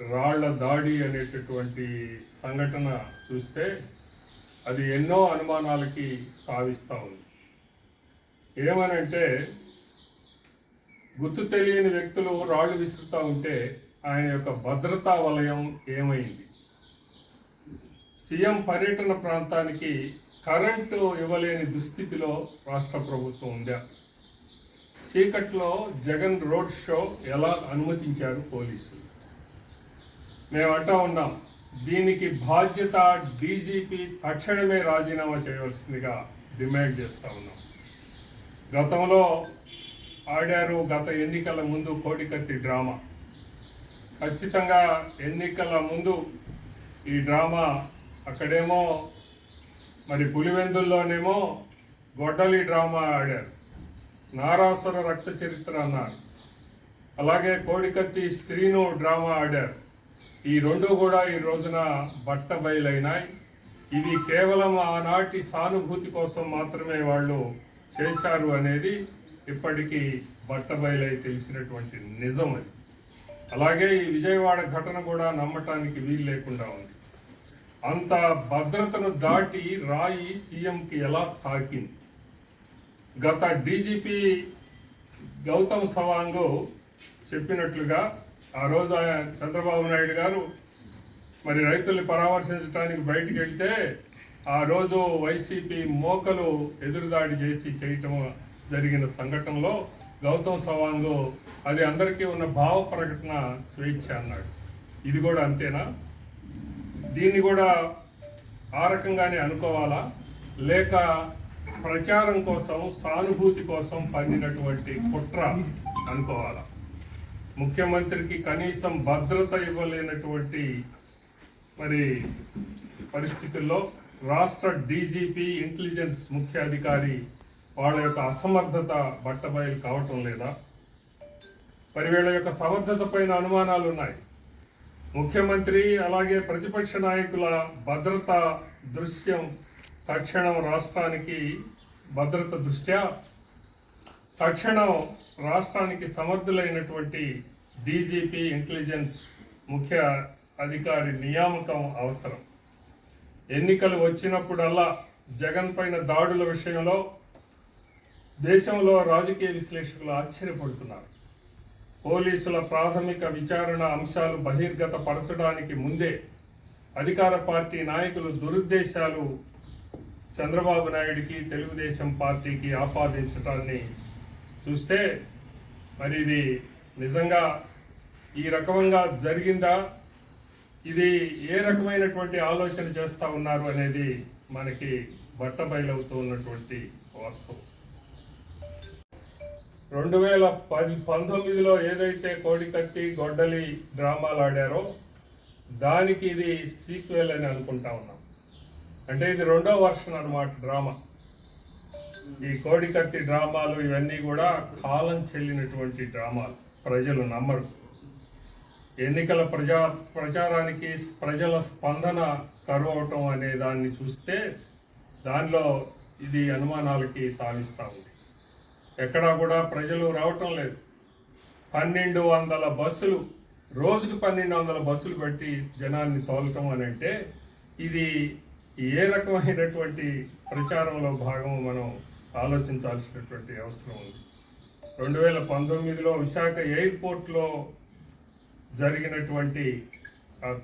రాళ్ళ దాడి అనేటటువంటి సంఘటన చూస్తే అది ఎన్నో అనుమానాలకి కావిస్తూ ఉంది. ఏమనంటే గుర్తు తెలియని వ్యక్తులు రాళ్ళు విసురుతూ ఉంటే ఆయన యొక్క భద్రతా వలయం ఏమైంది? సీఎం పర్యటన ప్రాంతానికి కరెంటు ఇవ్వలేని దుస్థితిలో రాష్ట్ర ప్రభుత్వం ఉందా? చీకట్లో జగన్ రోడ్ షో ఎలా అనుమతించారు పోలీసులు? మేము అంటా ఉన్నాం దీనికి బాధ్యత డీజీపీ తక్షణమే రాజీనామా చేయవలసిందిగా డిమాండ్ చేస్తూ ఉన్నాం. గతంలో ఆడారు గత ఎన్నికల ముందు కోడికత్తి డ్రామా. ఖచ్చితంగా ఎన్నికల ముందు ఈ డ్రామా అక్కడేమో మరి పులివెందుల్లోనేమో గొడ్డలి డ్రామా ఆడారు. నారాసుర రక్త చరిత్ర అన్నారు. అలాగే కోడికత్తి స్త్రీను డ్రామా ఆడారు. ఈ రెండు కూడా ఈ రోజున బట్ట బయలైనాయి. ఇది కేవలం ఆనాటి సానుభూతి కోసం మాత్రమే వాళ్ళు చేశారు అనేది ఇప్పటికీ బట్ట బయలై తెలిసినటువంటి నిజం అది. అలాగే ఈ విజయవాడ ఘటన కూడా నమ్మటానికి వీలు లేకుండా ఉంది. అంత భద్రతను దాటి రాయి సీఎంకి ఎలా తాకింది? గత డీజీపీ గౌతమ్ సవాంగ్ చెప్పినట్లుగా ఆ రోజు ఆయన చంద్రబాబు నాయుడు గారు మరి రైతుల్ని పరామర్శించడానికి బయటికి వెళ్తే ఆ రోజు వైసీపీ మోకలు ఎదురుదాడి చేసి చేయటం జరిగిన సంఘటనలో గౌతమ్ సవాంగ్ అది అందరికీ ఉన్న భావ ప్రకటన స్వేచ్ఛ అన్నాడు. ఇది కూడా అంతేనా? దీన్ని కూడా ఆ రకంగానే అనుకోవాలా? లేక ప్రచారం కోసం సానుభూతి కోసం పండినటువంటి కుట్ర అనుకోవాలా? ముఖ్యమంత్రికి కనీసం భద్రత ఇవ్వలేనటువంటి మరి పరిస్థితుల్లో రాష్ట్ర డీజీపీ ఇంటెలిజెన్స్ ముఖ్య అధికారి వాళ్ళ యొక్క అసమర్థత బట్టబయలు కావటం లేదా? మరి వీళ్ళ యొక్క సమర్థత పైన అనుమానాలు ఉన్నాయి. ముఖ్యమంత్రి అలాగే ప్రతిపక్ష నాయకుల భద్రత దృశ్యం తక్షణం రాష్ట్రానికి భద్రత దృష్ట్యా? తక్షణం రాష్ట్రానికి సమర్థులైనటువంటి డీజీపీ ఇంటెలిజెన్స్ ముఖ్య అధికారి నియామకం అవసరం. ఎన్నికలు వచ్చినప్పుడల్లా జగన్ పైన దాడుల విషయంలో దేశంలో రాజకీయ విశ్లేషకులు ఆశ్చర్యపడుతున్నారు. పోలీసుల ప్రాథమిక విచారణ అంశాలు బహిర్గత పరచడానికి ముందే అధికార పార్టీ నాయకులు దురుద్దేశాలు చంద్రబాబు నాయుడికి తెలుగుదేశం పార్టీకి ఆపాదించడాన్ని చూస్తే మరి ఇది నిజంగా ఈ రకంగా జరిగిందా? ఇది ఏ రకమైనటువంటి ఆలోచన చేస్తూ ఉన్నారు అనేది మనకి బట్టబయలవుతూ ఉన్నటువంటి వాస్తవం. రెండు వేల పది పంతొమ్మిదిలో ఏదైతే కోడికత్తి గొడ్డలి డ్రామాలు ఆడారో దానికి ఇది సీక్వెల్ అని అనుకుంటా ఉన్నాం. అంటే ఇది రెండో వర్షన్ అన్నమాట డ్రామా. ఈ కోడికత్తి డ్రామాలు ఇవన్నీ కూడా కాలం చెల్లినటువంటి డ్రామాలు. ప్రజలు నమ్మరు. ఎన్నికల ప్రజా ప్రచారానికి ప్రజల స్పందన కరువవటం అనే దాన్ని చూస్తే దానిలో ఇది అనుమానాలకి తావిస్తూ ఉంది. ఎక్కడా కూడా ప్రజలు రావటం లేదు. పన్నెండు వందల బస్సులు రోజుకు పన్నెండు వందల బస్సులు పెట్టి జనాన్ని తోలటం అని అంటే ఇది ఏ రకమైనటువంటి ప్రచారంలో భాగం మనం ఆలోచించాల్సినటువంటి అవసరం ఉంది. రెండు వేల పంతొమ్మిదిలో విశాఖ ఎయిర్పోర్ట్లో జరిగినటువంటి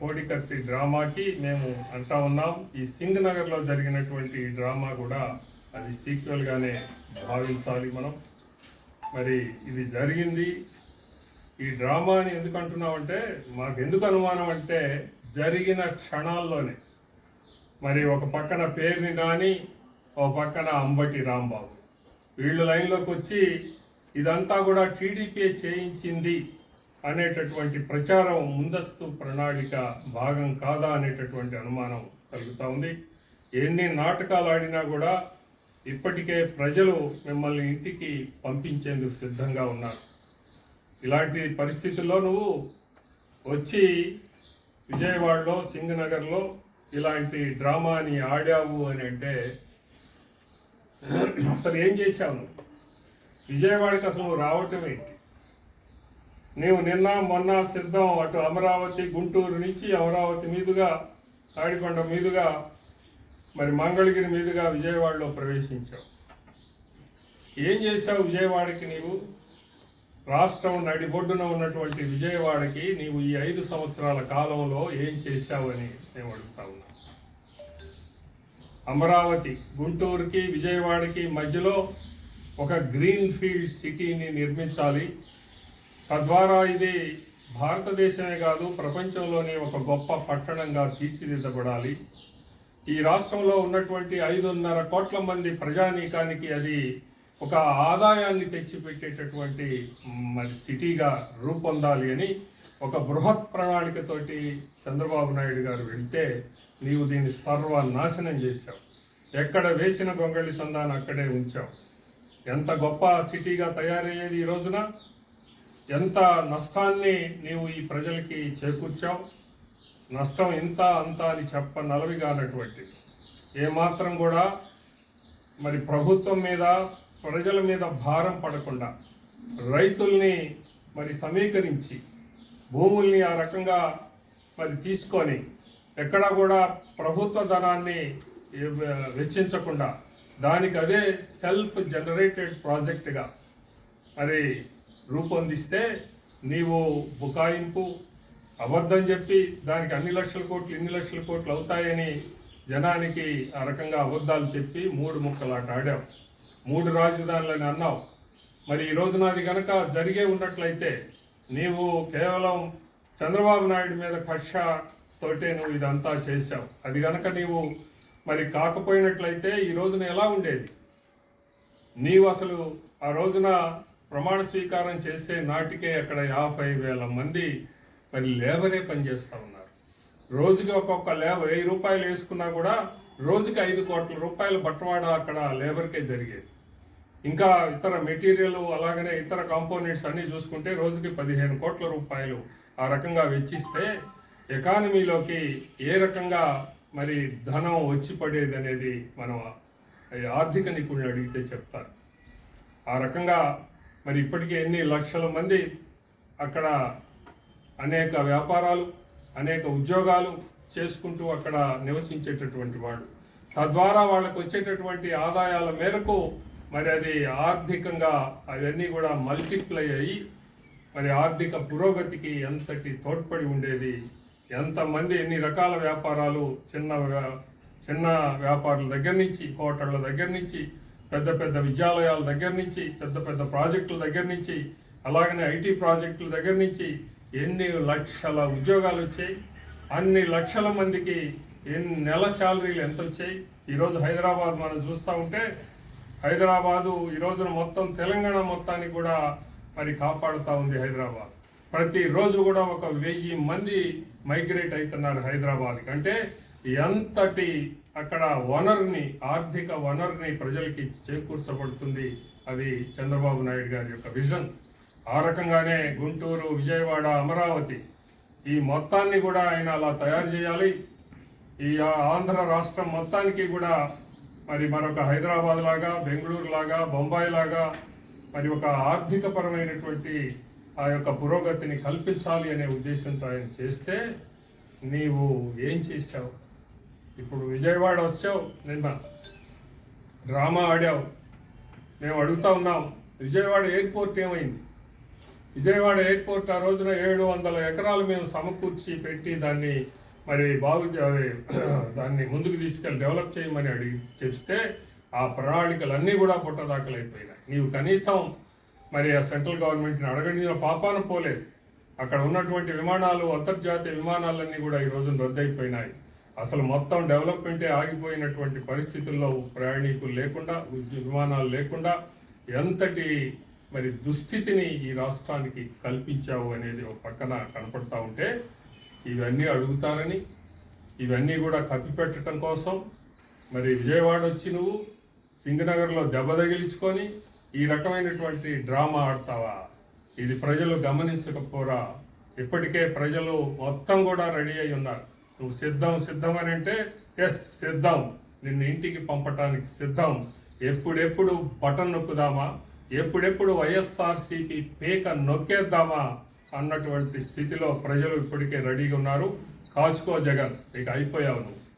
కోడికత్తి డ్రామాకి మేము అంటా ఉన్నాం. ఈ సింగ్ నగర్లో జరిగినటువంటి డ్రామా కూడా అది సీక్వెల్గానే భావించాలి మనం. మరి ఇది జరిగింది. ఈ డ్రామాని ఎందుకు అంటున్నామంటే మాకు ఎందుకు అనుమానం అంటే జరిగిన క్షణాల్లోనే. మరి ఒక పక్కన పేరుని కానీ ఒక పక్కన అంబటి రాంబాబు. వీళ్ళు లైన్లోకి వచ్చి ఇదంతా కూడా టీడీపీ చేయించింది అనేటటువంటి ప్రచారం ముందస్తు ప్రణాళిక భాగం కాదా అనేటటువంటి అనుమానం కలుగుతూ ఉంది. ఎన్ని నాటకాలు ఆడినా కూడా ఇప్పటికే ప్రజలు మిమ్మల్ని ఇంటికి పంపించేందుకు సిద్ధంగా ఉన్నారు. ఇలాంటి పరిస్థితుల్లో నువ్వు వచ్చి విజయవాడలో సింగనగర్లో ఇలాంటి డ్రామాని ఆడావు అని అంటే అసలు ఏం చేశావు నువ్వు? విజయవాడకి అసలు నువ్వు రావటం ఏంటి? నీవు నిన్న మొన్న సిద్ధం అటు అమరావతి గుంటూరు నుంచి అమరావతి మీదుగా తాడికొండ మీదుగా మరి మంగళగిరి మీదుగా విజయవాడలో ప్రవేశించావు. ఏం చేశావు విజయవాడకి నీవు? రాష్ట్రం నడిబొడ్డున ఉన్నటువంటి విజయవాడకి నీవు ఈ ఐదు సంవత్సరాల కాలంలో ఏం చేశావని నేను అడుగుతా ఉన్నా. అమరావతి గుంటూరుకి విజయవాడకి మధ్యలో ఒక గ్రీన్ ఫీల్డ్ సిటీని నిర్మించాలి. తద్వారా ఇది భారతదేశమే కాదు ప్రపంచంలోనే ఒక గొప్ప పట్టణంగా తీర్చిదిద్దబడాలి. ఈ రాష్ట్రంలో ఉన్నటువంటి ఐదున్నర కోట్ల మంది ప్రజానీకానికి అది ఒక ఆదాయాన్ని తెచ్చిపెట్టేటటువంటి మరి సిటీగా రూపొందాలి అని ఒక బృహత్ ప్రణాళికతోటి చంద్రబాబు నాయుడు గారు వెళ్తే నీవు దీన్ని సర్వనాశనం చేశావు. ఎక్కడ వేసిన గొంగళి చందాన్ని అక్కడే ఉంచావు. ఎంత గొప్ప సిటీగా తయారయ్యేది ఈ రోజున? ఎంత నష్టాన్ని నీవు ఈ ప్రజలకి చేకూర్చావు? నష్టం ఇంత అంత అని చెప్ప నలవిగానటువంటి ఏమాత్రం కూడా మరి ప్రభుత్వం మీద ప్రజల మీద భారం పడకుండా రైతుల్ని మరి సమీకరించి భూముల్ని ఆ రకంగా మరి తీసుకొని ఎక్కడా కూడా ప్రభుత్వ ధనాన్ని వెచ్చించకుండా దానికి అదే సెల్ఫ్ జనరేటెడ్ ప్రాజెక్టుగా అది రూపొందిస్తే నీవు బుకాయింపు అబద్ధం చెప్పి దానికి అన్ని లక్షల కోట్లు ఇన్ని లక్షల కోట్లు అవుతాయని జనానికి ఆ రకంగా అబద్ధాలు చెప్పి మూడు ముక్కలాట ఆడావు. మూడు రాజధానులని అన్నావు. మరి ఈ రోజున అది కనుక జరిగే ఉన్నట్లయితే నీవు కేవలం చంద్రబాబు నాయుడు మీద కక్ష తోటే నువ్వు ఇదంతా చేశావు. అది కనుక నీవు మరి కాకపోయినట్లయితే ఈ రోజున ఎలా ఉండేది? నీవు అసలు ఆ రోజున ప్రమాణ స్వీకారం చేసే నాటికే అక్కడ యాభై వేల మంది మరి లేబరే పనిచేస్తూ ఉన్నారు. రోజుకి ఒక్కొక్క లేబర్ వెయ్యి రూపాయలు వేసుకున్నా కూడా రోజుకి ఐదు కోట్ల రూపాయల బట్టవాడ అక్కడ లేబర్కే జరిగేది. ఇంకా ఇతర మెటీరియల్ అలాగనే ఇతర కాంపోనెంట్స్ అన్నీ చూసుకుంటే రోజుకి పదిహేను కోట్ల రూపాయలు ఆ రకంగా వెచ్చిస్తే ఎకానమీలోకి ఏ రకంగా మరి ధనం వచ్చి పడేది అనేది మనం ఆర్థిక నిపుణులు అడిగితే చెప్తారు. ఆ రకంగా మరి ఇప్పటికే ఎన్ని లక్షల మంది అక్కడ అనేక వ్యాపారాలు అనేక ఉద్యోగాలు చేసుకుంటూ అక్కడ నివసించేటటువంటి వాళ్ళు తద్వారా వాళ్ళకు వచ్చేటటువంటి ఆదాయాల మేరకు మరి అది ఆర్థికంగా అవన్నీ కూడా మల్టిప్లై అయ్యి మరి ఆర్థిక పురోగతికి ఎంతటి తోడ్పడి ఉండేది ఎంతమంది ఎన్ని రకాల వ్యాపారాలు చిన్న వ్యా- చిన్న వ్యాపారుల దగ్గర నుంచి హోటళ్ళ దగ్గర నుంచి పెద్ద పెద్ద విద్యాలయాల దగ్గర నుంచి పెద్ద పెద్ద ప్రాజెక్టుల దగ్గర నుంచి అలాగనే ఐటీ ప్రాజెక్టుల దగ్గర నుంచి ఎన్ని లక్షల ఉద్యోగాలు వచ్చాయి అన్ని లక్షల మందికి ఎన్ని నెల శాలరీలు ఎంత వచ్చాయి. ఈరోజు హైదరాబాద్ మనం చూస్తూ ఉంటే హైదరాబాదు ఈ రోజున మొత్తం తెలంగాణ మొత్తాన్ని కూడా మరి కాపాడుతూ ఉంది హైదరాబాద్. ప్రతిరోజు కూడా ఒక వెయ్యి మంది మైగ్రేట్ అవుతున్నారు హైదరాబాద్కి. అంటే ఎంతటి అక్కడ వనరుని ఆర్థిక వనరుని ప్రజలకి చేకూర్చబడుతుంది అది చంద్రబాబు నాయుడు గారి యొక్క విజన్. ఆ రకంగానే గుంటూరు విజయవాడ అమరావతి ఈ మొత్తాన్ని కూడా ఆయన అలా తయారు చేయాలి. ఈ ఆంధ్ర రాష్ట్రం మొత్తానికి కూడా మరి మరొక హైదరాబాద్ లాగా బెంగళూరు లాగా బొంబాయి లాగా మరి ఒక ఆర్థిక పరమైనటువంటి ఆ యొక్క పురోగతిని కల్పించాలి అనే ఉద్దేశంతో ఆయన చేస్తే నీవు ఏం చేసావు ఇప్పుడు విజయవాడ వచ్చావు నిన్న డ్రామా ఆడావు మేము అడుగుతా ఉన్నాం విజయవాడ ఎయిర్పోర్ట్ ఏమైంది? విజయవాడ ఎయిర్పోర్ట్ ఆ రోజున ఏడు వందల ఎకరాలు మేము సమకూర్చి పెట్టి దాన్ని మరి బాగు దాన్ని ముందుకు తీసుకెళ్ళి డెవలప్ చేయమని అడిగి చెప్తే ఆ ప్రణాళికలన్నీ కూడా పుట్టదాఖలైపోయినాయి. నీవు కనీసం మరి ఆ సెంట్రల్ గవర్నమెంట్ని అడగండి. పాపాను పోలేదు. అక్కడ ఉన్నటువంటి విమానాలు అంతర్జాతీయ విమానాలన్నీ కూడా ఈ రోజున రద్దయిపోయినాయి. అసలు మొత్తం డెవలప్మెంటే ఆగిపోయినటువంటి పరిస్థితుల్లో ప్రయాణికులు లేకుండా విమానాలు లేకుండా ఎంతటి మరి దుస్థితిని ఈ రాష్ట్రానికి కల్పించావు అనేది ఒక పక్కన కనపడతా ఉంటే ఇవన్నీ అడుగుతారని ఇవన్నీ కూడా కప్పిపెట్టడం కోసం మరి విజయవాడ వచ్చి నువ్వు సింగనగర్లో దెబ్బ తగిలించుకొని ఈ రకమైనటువంటి డ్రామా ఆడతావా? ఇది ప్రజలు గమనించకపోరా? ఇప్పటికే ప్రజలు మొత్తం కూడా రెడీ అయి ఉన్నారు. నువ్వు సిద్ధం సిద్ధం అని అంటే ఎస్ సిద్ధం. నిన్ను ఇంటికి పంపటానికి సిద్ధం. ఎప్పుడెప్పుడు బటన్ నొక్కుదామా? ఎప్పుడెప్పుడు వైఎస్ఆర్సీపీ పేక నొక్కేద్దామా? అన్నటువంటి స్థితిలో ప్రజలు ఇప్పటికే రెడీగా ఉన్నారు. కాచుకో జగన్ ఇక అయిపోయావు నువ్వు.